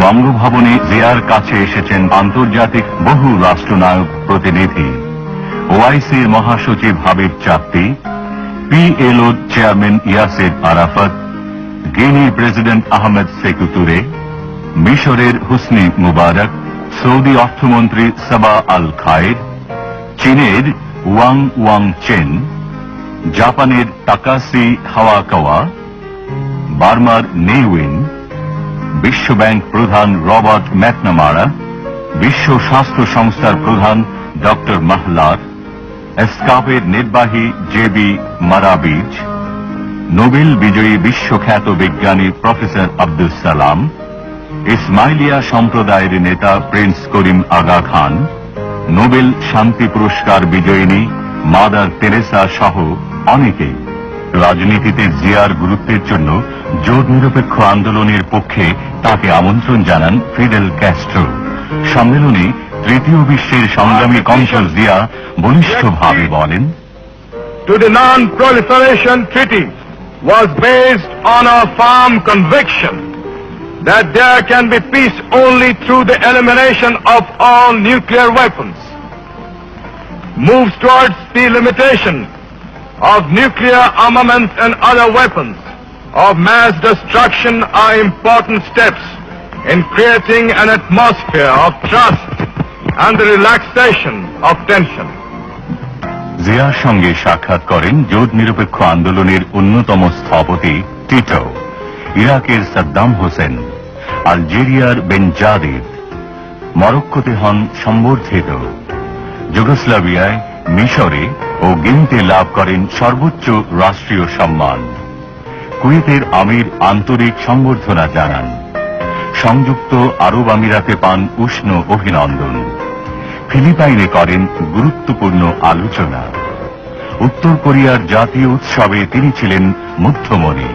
বঙ্গভবনে জিয়ার কাছে এসেছেন আন্তর্জাতিক বহু রাষ্ট্রনায়ক প্রতিনিধি। ওআইসির মহাসচিব Habib Chatti, PLO chairman Yasser Arafat গিনির president Ahmed সেকুতুরে, মিশরের হুসনি মুবারক, সৌদি অর্থমন্ত্রী সাবা আল খায়ের চীনের ওয়াং ওয়াং চেন, জাপানের তাকাসি হাওয়াকাওয়া, বার্মার নেউইন বিশ্বব্যাংক প্রধান রবার্ট ম্যাকনামারা, বিশ্ব স্বাস্থ্য সংস্থার প্রধান ডক্টর মাহলার, এসকাপের নির্বাহী জেবি মারাবিজ, নোবেল বিজয়ী বিশ্বখ্যাত বিজ্ঞানী প্রফেসর আব্দুল সালাম, ইসমাইলিয়া সম্প্রদায়ের নেতা প্রিন্স করিম আগা খান, নোবেল শান্তি পুরস্কার বিজয়িনী মাদার তেরেসা সহ অনেকেই রাজনীতিতে জিয়ার গুরুত্বের জন্য জোট নিরপেক্ষ আন্দোলনের পক্ষে তাকে আমন্ত্রণ জানান ফিডেল ক্যাস্ট্রো সম্মেলনে তৃতীয় বিশ্বের সংগ্রামী কণ্ঠ Zia বলিষ্ঠভাবে Non-Proliferation Treaty was based on a firm conviction that there can be peace only through the elimination of all nuclear weapons. Moves towards the limitation of nuclear armaments and other weapons of mass destruction are important steps in creating an atmosphere of trust and the relaxation of tension. জিয়ার সঙ্গে সাক্ষাৎ করেন জোট নিরপেক্ষ আন্দোলনের অন্যতম স্থপতি Tito, ইরাকের সাদ্দাম হোসেন, আলজেরিয়ার বেনজাদিদ মরক্কোতে হন সম্বর্ধিত, যুগোস্লাভিয়ায় মিশরে ও গিনতে লাভ করেন সর্বোচ্চ রাষ্ট্রীয় সম্মান কুয়েতের আমির আন্তরিক সংবর্ধনা জানান। সংযুক্ত আরব আমিরাতে পান উষ্ণ অভিনন্দন। ফিলিপাইনে করেন গুরুত্বপূর্ণ আলোচনা। উত্তর কোরিয়ার জাতীয় উৎসবে তিনি ছিলেন মুগ্ধমণি